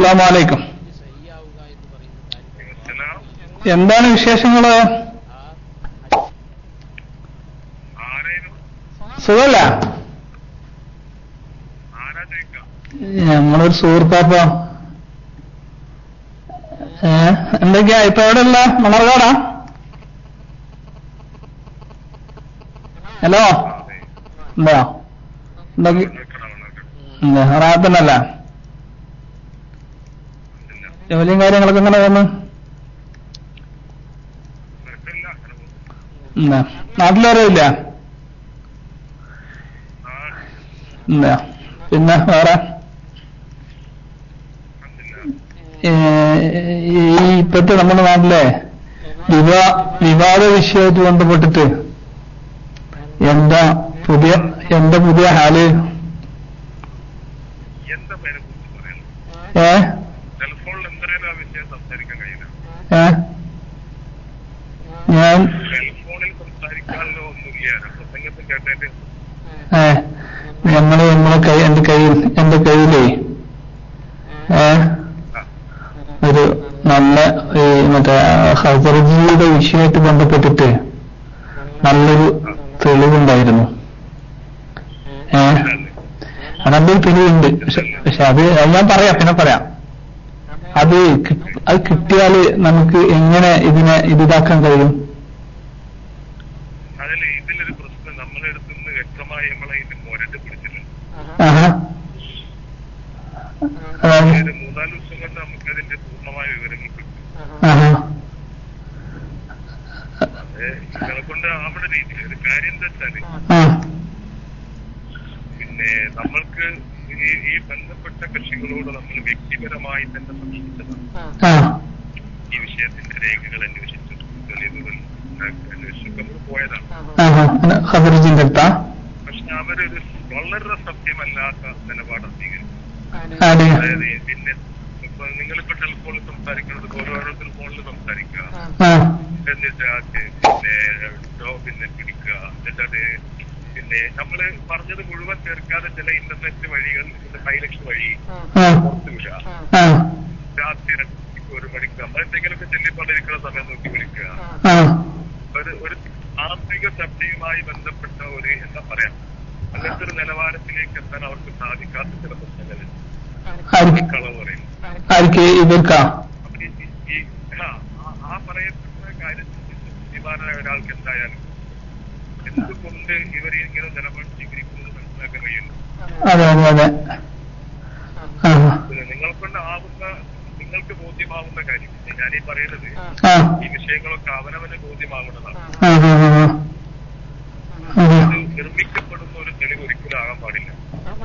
അസ്സാം വലൈക്കും എന്താണ് വിശേഷങ്ങൾ? സുഖല്ല? ഞങ്ങളൊരു സുഹൃത്താപ്പ. എന്തൊക്കെയാ? ഇപ്പൊ എവിടെയുള്ള? മണർകാടാ? ഹലോ? എന്താ? എന്താ? റാത്തന്നല്ല ജോലിയും കാര്യങ്ങളൊക്കെ എങ്ങനെ വന്ന് നാട്ടിലാരോ ഇല്ല? പിന്നെ വേറെ? ഈ ഇപ്പത്തെ നമ്മുടെ നാട്ടിലെ വിവാ വിവാദ വിഷയമായിട്ട് ബന്ധപ്പെട്ടിട്ട് എന്താ പുതിയ എന്താ പുതിയ ഹാൽ? ഏ ടെലിഫോണിൽ എന്തായാലും ആ വിഷയം സംസാരിക്കാൻ കഴിയില്ല ഏ ഞാൻ ഏ? നമ്മൾ നമ്മളെ കൈ എന്റെ കയ്യിൽ എന്റെ കയ്യിലേ ഏ? ഒരു നല്ല ഈ മറ്റേ ഹസർജിയുടെ വിഷയമായിട്ട് ബന്ധപ്പെട്ടിട്ട് നല്ലൊരു തെളിവുണ്ടായിരുന്നു. ഏ? നല്ലൊരു തെളിവുണ്ട്. പക്ഷെ പക്ഷെ അത് ഞാൻ പറയാം പിന്നെ പറയാം. അത് അത് കിട്ടിയാൽ നമുക്ക് എങ്ങനെ ഇതിനെ ഇതിതാക്കാൻ കഴിയും? ഇതിലൊരു പ്രശ്നം നിന്ന് വ്യക്തമായി നമ്മളെ മുരട്ട് പിടിച്ചിട്ടുണ്ട്. മൂന്നാൽ ദിവസം കൊണ്ട് നമുക്ക് അതിന്റെ പൂർണമായ വിവരങ്ങൾ കിട്ടും. ആഹാ. അത് നിങ്ങളെ കൊണ്ട് ആവണ രീതിയിൽ ഒരു കാര്യം എന്താ വെച്ചാൽ ആ. പിന്നെ നമ്മൾക്ക് ഈ ഈ ബന്ധപ്പെട്ട കക്ഷികളോട് നമ്മൾ വ്യക്തിപരമായി തന്നെ സംശയിച്ചതാണ്. ആ. ഈ വിഷയത്തിന്റെ രേഖകൾ അന്വേഷിച്ചു. തെളിവുകൾ അന്വേഷിച്ചു. നമ്മൾ പോയതാണ്. പക്ഷെ അവരൊരു വളരെ സത്യമല്ലാത്ത നിലപാട് സ്വീകരിച്ചു ആര്? അതായത് പിന്നെ ഇപ്പൊ നിങ്ങളിപ്പോ ടെലിഫോണിൽ സംസാരിക്കുന്നത് പോലെ ഓരോരുത്തർ ഫോണിൽ സംസാരിക്കുക. എന്നിട്ട് അത് പിന്നെ ജോബിനെ പിടിക്കുക. എന്നിട്ട് അത് പിന്നെ നമ്മൾ പറഞ്ഞത് മുഴുവൻ തീർക്കാതെ ചില ഇന്റർനെറ്റ് വഴികൾ ഹൈലക്സ് വഴി രാത്രി രണ്ട് മണിക്ക് ഒരു മണിക്ക് നമ്മൾ എന്തെങ്കിലുമൊക്കെ ചെല്ലിക്കൊണ്ടിരിക്കുന്ന സമയം നോക്കി വിളിക്കുക. ആ. ഒരു ഒരു ആത്മിക ചർച്ചയുമായി ബന്ധപ്പെട്ട ഒരു എന്താ പറയാ അങ്ങനത്തെ ഒരു നിലവാരത്തിലേക്ക് എത്താൻ അവർക്ക് സാധിക്കാത്ത ചില പ്രശ്നങ്ങളിൽ ആർക്ക്? കളവ് പറയും. ആർക്ക്? ഇവർക്കാ? അപ്പൊ ഈ- ഈ ആ, പറയപ്പെട്ട കാര്യത്തിൽ ഒരാൾക്ക് എന്തായാലും എന്തുകൊണ്ട് ഇവർ ഇങ്ങനെ നിലപാട് സ്വീകരിക്കുന്നത് മനസ്സിലാക്കാൻ കഴിയുന്നു അതെ അതെ അതെ. ആ. പിന്നെ നിങ്ങൾക്കൊണ്ട് ആവുന്ന നിങ്ങൾക്ക് ബോധ്യമാവുന്ന കാര്യം. ഞാൻ ഈ പറയുന്നത് ഈ വിഷയങ്ങളൊക്കെ അവനവന് ബോധ്യമാവുന്നതാണ്. ആ. നിർമ്മിക്കപ്പെടുന്ന ഒരു തെളിവ് ഒരിക്കലും ആകാൻ പാടില്ല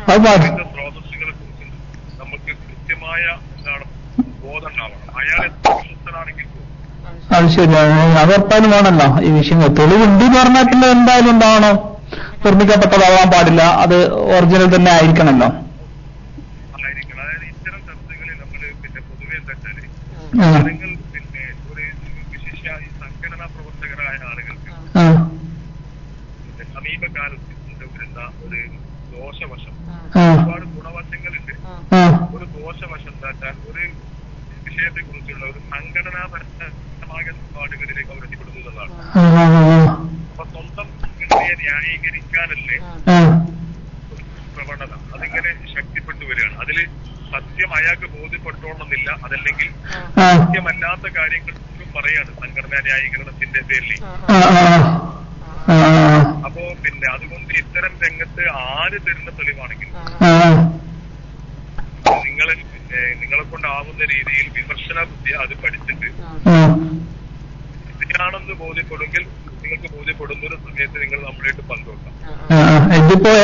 അത് പാടി ഇതിന്റെ സ്രോതസ്സുകളെ കുറിച്ച് നമുക്ക് കൃത്യമായ എന്താണ് ബോധം ഉണ്ടാവണം അയാൾ എത്ര വിശ്വസ്തനാണെങ്കിൽ പോലും അത് ശരിയാണ് അത് ഉറപ്പായും വേണമല്ലോ ഈ വിഷയങ്ങൾ. തെളിവുണ്ട് എന്ന് പറഞ്ഞാൽ പിന്നെ എന്തായാലും ഉണ്ടാവണം നിർമ്മിക്കപ്പെട്ടതാവാൻ പാടില്ല. അത് ഒറിജിനൽ തന്നെ ആയിരിക്കണമല്ലോ. ഒരു വിശിഷ്യ ഈ പ്രവർത്തകരായ ആളുകൾക്ക് ആ. സമീപകാലത്ത് കൊണ്ടുവരുന്ന ഒരു ദോഷവശം ഒരുപാട് ഗുണവശങ്ങളുണ്ട്. ഒരു ദോഷവശം എന്താ വെച്ചാൽ ഒരു വിഷയത്തെ കുറിച്ചുള്ള ഒരു സംഘടനാപരമായ നിലപാടുകളിലേക്ക് അവർ എത്തിപ്പെടുന്നതാണ് അപ്പൊ സ്വന്തം സംഘടനയെ ന്യായീകരിക്കാനല്ലേ പ്രവണത. അതിങ്ങനെ ശക്തിപ്പെട്ടു വരികയാണ്. അതിൽ സത്യം അയാൾക്ക് ബോധ്യപ്പെട്ടോണമെന്നില്ല അതല്ലെങ്കിൽ സത്യമല്ലാത്ത കാര്യങ്ങൾ പോലും പറയാണ് സംഘടനാ ന്യായീകരണത്തിന്റെ പേരിൽ അപ്പോ പിന്നെ അതുകൊണ്ട് ഇത്തരം രംഗത്ത് ആര് തരുന്ന തെളിവാണെങ്കിലും ആ. നിങ്ങളെ കൊണ്ടാവുന്ന രീതിയിൽ വിമർശന ബുദ്ധി അത് പഠിച്ചിട്ട് ആ. ഇതിനാണെന്ന് ബോധ്യപ്പെടുമെങ്കിൽ നിങ്ങൾക്ക് ബോധ്യപ്പെടുന്ന ഒരു സമയത്ത് നിങ്ങൾ നമ്മളായിട്ട് പങ്കുവെക്കാം.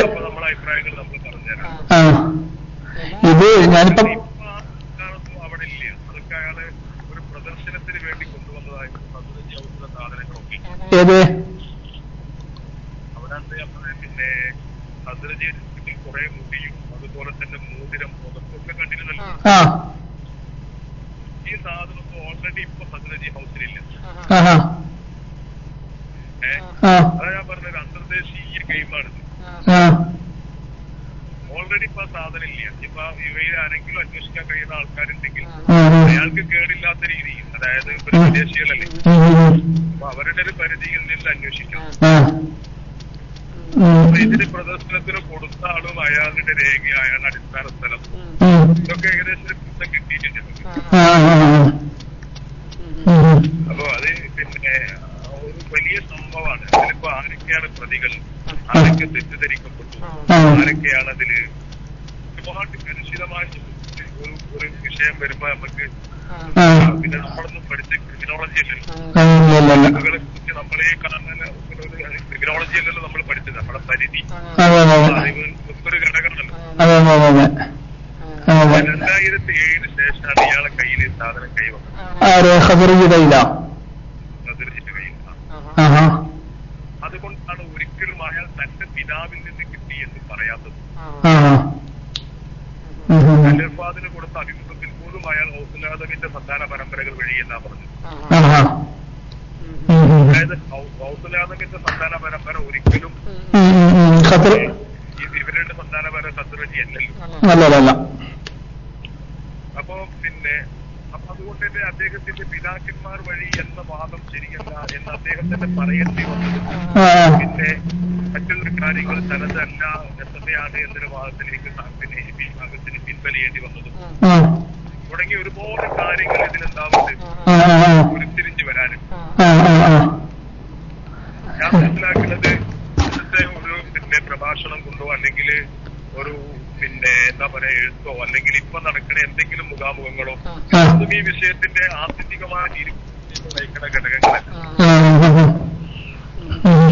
അപ്പൊ നമ്മളെ അഭിപ്രായങ്ങൾ നമ്മൾ പറഞ്ഞുതരാം. ആ. ഇത് ഞാനിപ്പോ ഇപ്പൊ അവിടെ ഇല്ല. അതൊക്കെ അയാൾ ഒരു പ്രദർശനത്തിന് വേണ്ടി കൊണ്ടുവന്നതായിരുന്നു. പതിനഞ്ച് ഔഷധ സാധനങ്ങളൊക്കെ അവിടെ പിന്നെ ഹസ്രജിയിൽ കുറെ മുടിയും അതുപോലെ തന്നെ മോതിരം ആ ഈ സാധനം ഓൾറെഡി ഇപ്പൊ ഹസ്രജി ഹൗസിലില്ല ആഹാ ആ അതാ ഞാൻ പറഞ്ഞ ഒരു അന്തർദേശീയ ഗെയിമാണിത് ആ. ഓൾറെഡി ഇപ്പൊ ആ സാധനം ഇല്ല. ഇപ്പൊ ഇവയിൽ ആരെങ്കിലും അന്വേഷിക്കാൻ കഴിയുന്ന ആൾക്കാരുണ്ടെങ്കിൽ. അയാൾക്ക് കേടില്ലാത്ത രീതിയിൽ അതായത് വിദേശികളല്ലേ അപ്പൊ അവരുടെ ഒരു പരിധിയിൽ നിന്ന് അന്വേഷിക്കണം അപ്പൊ ഇതിന് പ്രദർശനത്തിന് കൊടുത്ത ആളും അയാളുടെ രേഖ അയാളുടെ അടിസ്ഥാന സ്ഥലം ഇതൊക്കെ ഏകദേശം ഒരു പിടുത്തം കിട്ടിയിട്ടുണ്ട്. അപ്പൊ അത് പിന്നെ ഒരു വലിയ സംഭവമാണ്. അതിലിപ്പോ ആരൊക്കെയാണ് പ്രതികൾ? ആരൊക്കെ തെറ്റിദ്ധരിക്കപ്പെട്ടു. ആരൊക്കെയാണ് അതിൽ? ഒരുപാട് കലുഷിതമായ ഒരു ഒരു വിഷയം വരുമ്പോ നമുക്ക്. പിന്നെ നമ്മളൊന്നും പഠിച്ച ക്രിമിനോളജി അല്ലല്ലോ. നമ്മളെ കാണുന്ന ക്രിമിനോളജി അല്ലല്ലോ നമ്മൾ പഠിച്ചത്. നമ്മുടെ പരിധി. ഒരു ഘടകമാണല്ലോ രണ്ടായിരത്തി ഏഴിന് ശേഷമാണ് ഇയാളെ കയ്യിൽ ഈ സാധനം കൈവന്നത്. അതുകൊണ്ടാണ് ഒരിക്കലും അയാൾ തന്റെ പിതാവിൽ നിന്ന് കിട്ടി എന്ന് പറയാത്തത്. ഉം. കൊടുത്ത അഭിമുഖത്തിൽ പോലും അയാൾ ഔസുലാദവിന്റെ സന്താന പരമ്പരകൾ വഴി എന്നാ പറഞ്ഞത്. അതായത് ഔസുലാദവിന്റെ സന്താന പരമ്പര ഒരിക്കലും ഇവരുടെ സന്താന പരമ്പര ശത്രുജി അല്ലല്ലോ. അല്ല അല്ല അല്ല. അപ്പോ പിന്നെ അപ്പൊ അതുകൊണ്ട് തന്നെ അദ്ദേഹത്തിന്റെ പിതാക്കന്മാർ വഴി എന്ന വാദം ശരിയല്ല എന്ന് അദ്ദേഹം തന്നെ പറയേണ്ടി വന്നത്. പിന്നെ മറ്റുള്ള കാര്യങ്ങൾ തനതല്ല എത്രയാണ് എന്നൊരു വാദത്തിലേക്ക് പിന്നെ വിഭാഗത്തിന് പിൻവലിയേണ്ടി വന്നതും. തുടങ്ങിയ ഒരുപാട് കാര്യങ്ങൾ ഇതിലുണ്ടാവുന്നുണ്ട്. ഉരുത്തിരിഞ്ഞു വരാനും. ഞാൻ മനസ്സിലാക്കുന്നത് ഇന്നത്തെ ഒരു പിന്നെ പ്രഭാഷണം കൊണ്ടോ അല്ലെങ്കിൽ ഒരു പിന്നെ എന്താ പറയാ എഴുത്തോ അല്ലെങ്കിൽ ഇപ്പൊ നടക്കുന്ന എന്തെങ്കിലും മുഖാമുഖങ്ങളോ. അതും ഈ വിഷയത്തിന്റെ ആത്യന്തികമായ തീരുമാനം നയിക്കുന്ന ഘടകങ്ങളല്ല.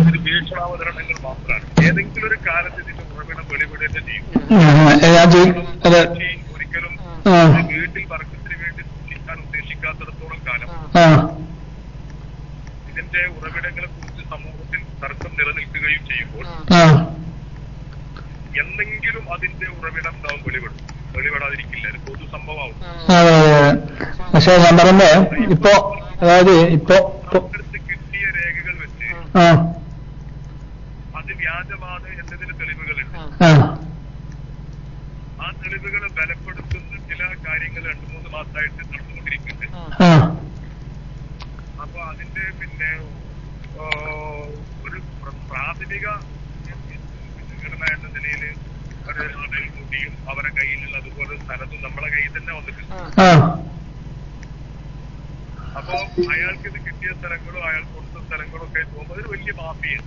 ഇത് വീക്ഷണാവതരണങ്ങൾ മാത്രമാണ്. ഏതെങ്കിലും ഒരു കാലത്ത് ഇതിന്റെ ഉറവിടം വെളിപ്പെടുക ചെയ്യും വീട്ടിൽ വർഗത്തിന് വേണ്ടി സൂക്ഷിക്കാൻ ഉദ്ദേശിക്കാത്തിടത്തോളം കാലം ഇതിന്റെ ഉറവിടങ്ങളെ കുറിച്ച് സമൂഹത്തിൽ തർക്കം നിലനിൽക്കുകയും ചെയ്യുമ്പോൾ എന്തെങ്കിലും അതിന്റെ ഉറവിടം ഉണ്ടാവും വെളിപെടും വെളിപ്പെടാതിരിക്കില്ല. ഒരു പൊതു സംഭവമാവും പക്ഷെ ഞാൻ പറഞ്ഞേ ഇപ്പൊ അതായത് ഇപ്പൊ കിട്ടിയ രേഖകൾ വെച്ച് അത് വ്യാജമാണ് എന്നതിന് തെളിവുകളുണ്ട്. ആ തെളിവുകൾ തെളിവുകളെ ബലപ്പെടുത്തുന്ന ചില കാര്യങ്ങൾ രണ്ടു മൂന്ന് മാസമായിട്ട് നടന്നുകൊണ്ടിരിക്കുന്നുണ്ട്. അപ്പൊ അതിന്റെ പിന്നെ ഒരു പ്ര- പ്രാഥമിക ഘടന എന്ന നിലയിൽ ഒരാളുടെ മുടിയും അവരുടെ കയ്യിലുള്ള അതുപോലെ സ്ഥലത്തും നമ്മളെ കയ്യിൽ തന്നെ വന്നിട്ടുണ്ട്. ആ. അപ്പൊ അയാൾക്ക് ഇത് കിട്ടിയ സ്ഥലങ്ങളും അയാൾ കൊടുത്ത സ്ഥലങ്ങളും ഒക്കെ പോകുമ്പോൾ ഒരു വലിയ മാഫിയാണ്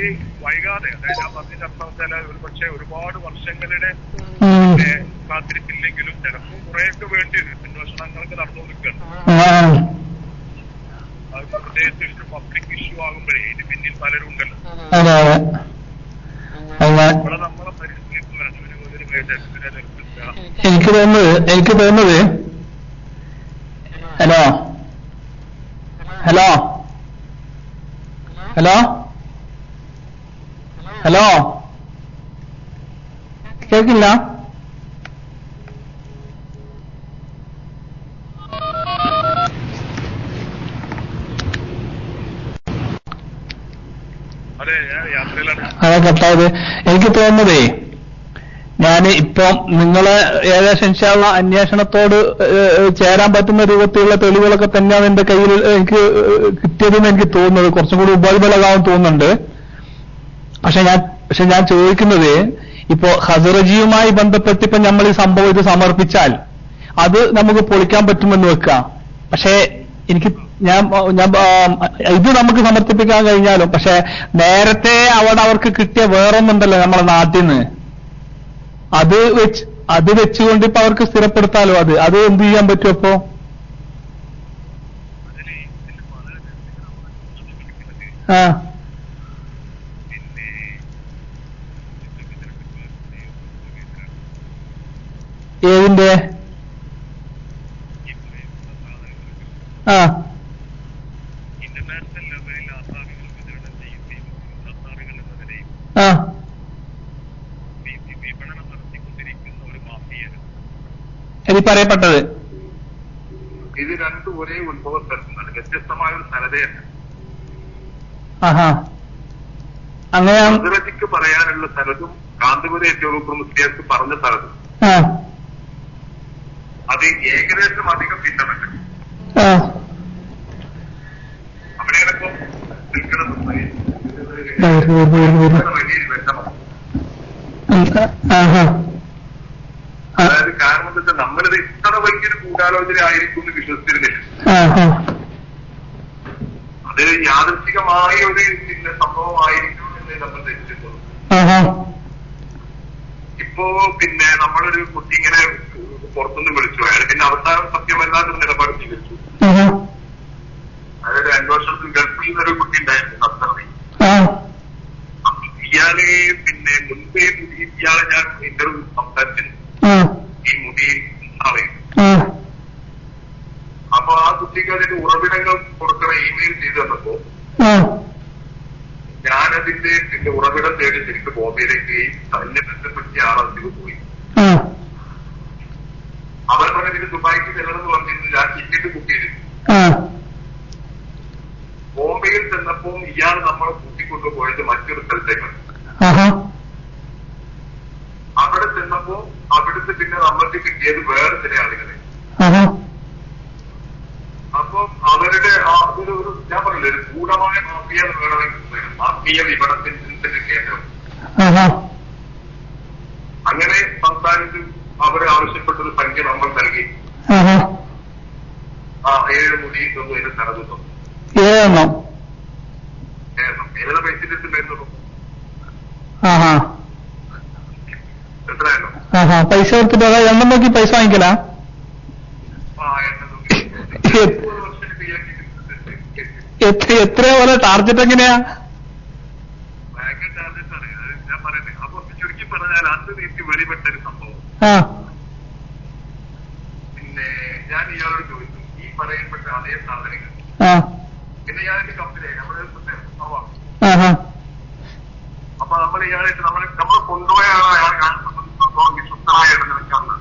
ആ വൈകാതെ അതായത് ഞാൻ പറഞ്ഞതിന്റെ അർത്ഥം വെച്ചാൽ ഒരു പക്ഷേ ഒരുപാട് വർഷങ്ങളുടെ കാത്തിരിപ്പില്ലെങ്കിലും ചിലപ്പോൾ കുറെയൊക്കെ വേണ്ടി വരും ആ. അത് പ്രത്യേകിച്ച് ഇഷ്യൂ പബ്ലിക് ഇഷ്യൂ ആകുമ്പോഴേ ഇതിന് പിന്നിൽ പലരും ഉണ്ടല്ലോ ഇവിടെ നമ്മളെ പരിസ്ഥിതി ഒരു ഒരു എനിക്ക് തോന്നുന്നത് എനിക്ക് തോന്നുന്നത്. ഹലോ. ഹലോ. ഹലോ. ഹലോ? കേൾക്കില്ല? അതെ കട്ടായത്. എനിക്ക് തോന്നുന്നതേ ഞാൻ ഇപ്പം നിങ്ങളെ ഏകദേശം ഇൻഷാള്ള അന്വേഷണത്തോട് ചേരാൻ പറ്റുന്ന രൂപത്തിലുള്ള തെളിവുകളൊക്കെ തന്നെയാണ് എന്റെ കയ്യിൽ എനിക്ക് കിട്ടിയതെന്ന് എനിക്ക് തോന്നുന്നത്. കുറച്ചും കൂടി ഉപാധിബലകാവും തോന്നുന്നുണ്ട്. പക്ഷെ ഞാൻ പക്ഷെ ഞാൻ ചോദിക്കുന്നത് ഇപ്പോ ഹസറജിയുമായി ബന്ധപ്പെട്ട് ഇപ്പൊ നമ്മൾ ഈ സംഭവം ഇത് സമർപ്പിച്ചാൽ അത് നമുക്ക് പൊളിക്കാൻ പറ്റുമെന്ന് വെക്കാം പക്ഷേ എനിക്ക് ഞാൻ ഞാൻ ഇത് നമുക്ക് സമർപ്പിക്കാൻ കഴിഞ്ഞാലും പക്ഷെ നേരത്തെ അവിടെ അവർക്ക് കിട്ടിയ വേറൊന്നുണ്ടല്ലോ നമ്മളെ നാട്ടിൽ നിന്ന് അത് വെച്ച് അത് വെച്ചുകൊണ്ട് ഇപ്പൊ അവർക്ക് സ്ഥിരപ്പെടുത്താലോ അത്? അത് എന്ത് ചെയ്യാൻ പറ്റും അപ്പോ? ആ. എന്ന നിലയിൽ ആ. ഇനി പറയപ്പെട്ടത്. ഇത് രണ്ടും ഒരേ ഉത്ഭവം തരുന്നതാണ് വ്യത്യസ്തമായ ഒരു സ്ഥലതയല്ല അങ്ങനെ പറയാനുള്ള സ്ഥലത്തും കാന്തപുരം ഏറ്റവും മുസ്ലിയാർക്ക് പറഞ്ഞ സ്ഥലത്തും. ആ. അത് ഏകദേശം അധികം ഭിന്നമല്ല അവിടെയാണ് ഇപ്പൊ നിൽക്കുന്നത്. വലിയൊരു ബന്ധമാണ് അതായത് കാരണം എന്താ വെച്ചാൽ നമ്മളിത് ഇത്ര വലിയൊരു ഗൂഢാലോചന ആയിരിക്കും എന്ന് വിശ്വസിച്ചിരുന്നില്ല അത് യാദൃശികമായ ഒരു പിന്നെ സംഭവമായിരിക്കും എന്ന് നമ്മൾ ധരിച്ചിട്ടുള്ളൂ ആഹാ. ഇപ്പോ പിന്നെ നമ്മളൊരു കുട്ടി ഇങ്ങനെ പുറത്തുനിന്ന് വിളിച്ചു. അയാൾ പിന്നെ അവസാനം സത്യമല്ലാത്തൊരു നിലപാട് സ്വീകരിച്ചു. അതായത് രണ്ടു വർഷത്തിൽ ഗൾഫിൽ നിന്നൊരു കുട്ടി ഉണ്ടായിരുന്നു സത്തറി ഇയാൾ പിന്നെ മുൻപേ മുടി ഇയാളെ ഞാൻ ഇന്റർവ്യൂ സംസാരിച്ചിരുന്നു. ഈ മുടി ആ. അപ്പൊ ആ കുട്ടിക്ക് അതിന്റെ ഉറവിടങ്ങൾ കൊടുക്കണ ഇമെയിൽ ചെയ്തു തന്നപ്പോ ഞാനതിന്റെ പിന്നെ ഉറവിടം തേടി ശരിക്കും ബോംബെയിലേക്ക് അതിനെ ബന്ധപ്പെടുത്തിയ ആളതിന് പോയി. അവർ പറഞ്ഞതിന് ദുബായിക്ക് ചെല്ലണമെന്ന് പറഞ്ഞിരുന്നു. ഞാൻ ടിക്കറ്റ് ബുക്ക് ചെയ്തിരുന്നു ബോംബെയിൽ ചെന്നപ്പോൾ ഇയാൾ നമ്മളെ കൂട്ടിക്കൊണ്ടു പോയത് മറ്റൊരു സ്ഥലത്തേക്കാണ്. അവിടെ ചെന്നപ്പോ അവിടുത്തെ പിന്നെ നമ്മൾക്ക് കിട്ടിയത് വേറെ ചില ആളുകളെ. അപ്പൊ അവരുടെ ആ ഒരു ഞാൻ പറഞ്ഞില്ലേ ഒരു ഗൂഢമായ മാഫിയ വേണമെങ്കിൽ മാഫിയ വിപണത്തിന്റെ കേന്ദ്രം. അങ്ങനെ സംസ്ഥാനത്ത് അവർ ആവശ്യപ്പെട്ടൊരു സംഖ്യ നമ്മൾ നൽകി. ആ ഏഴ് മുടി അതിന് നടന്നു ഏഴെണ്ണം. ആഹാ. എത്രയാണോ? ആഹാ. പൈസ കൊടുത്തിട്ട് അതാ എണ്ണം നോക്കി പൈസ വാങ്ങിക്കലാ? എത്ര എത്രയാ പോലെ ടാർഗറ്റ് എങ്ങനെയാ ബാങ്ക് ചാർജസ് ആണ് അത് ഞാൻ പറയുന്നത് അപ്പൊ ചുരുക്കി പറഞ്ഞാൽ അന്ന് നീക്കി വെളിപ്പെട്ട ഒരു സംഭവം. ആ. പിന്നെ ഞാൻ ഇയാളോട് ചോദിച്ചു ഈ പറയപ്പെട്ട അതേ സാധനങ്ങൾ ആ. പിന്നെ എന്റെ കമ്പനി നമ്മുടെ അപ്പൊ നമ്മൾ ഇയാളായിട്ട് നമ്മൾ നമ്മൾ കൊണ്ടുപോയ അയാൾ ഞാൻ വിശ്വസ്തനായ ഇടനിലക്കാണ്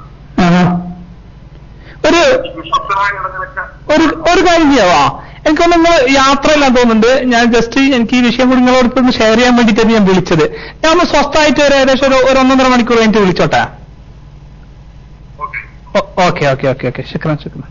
ഒരു ഒരു കാര്യം ചെയ്യാവാ? എനിക്കൊന്ന് നിങ്ങൾ യാത്രയില്ലാൻ തോന്നുന്നുണ്ട്. ഞാൻ ജസ്റ്റ് എനിക്ക് ഈ വിഷയം കൂടി നിങ്ങളോട് ഒന്ന് ഷെയർ ചെയ്യാൻ വേണ്ടിയിട്ടാണ് ഞാൻ വിളിച്ചത്. ഞാൻ ഒന്ന് സ്വസ്ഥമായിട്ട് ഒരു ഏകദേശം ഒരു ഒരു ഒന്നൊന്നര മണിക്കൂർ കഴിഞ്ഞിട്ട് വിളിച്ചോട്ടെ? Okay okay okay okay okay. ശുക്രാൻ ശുക്രാൻ.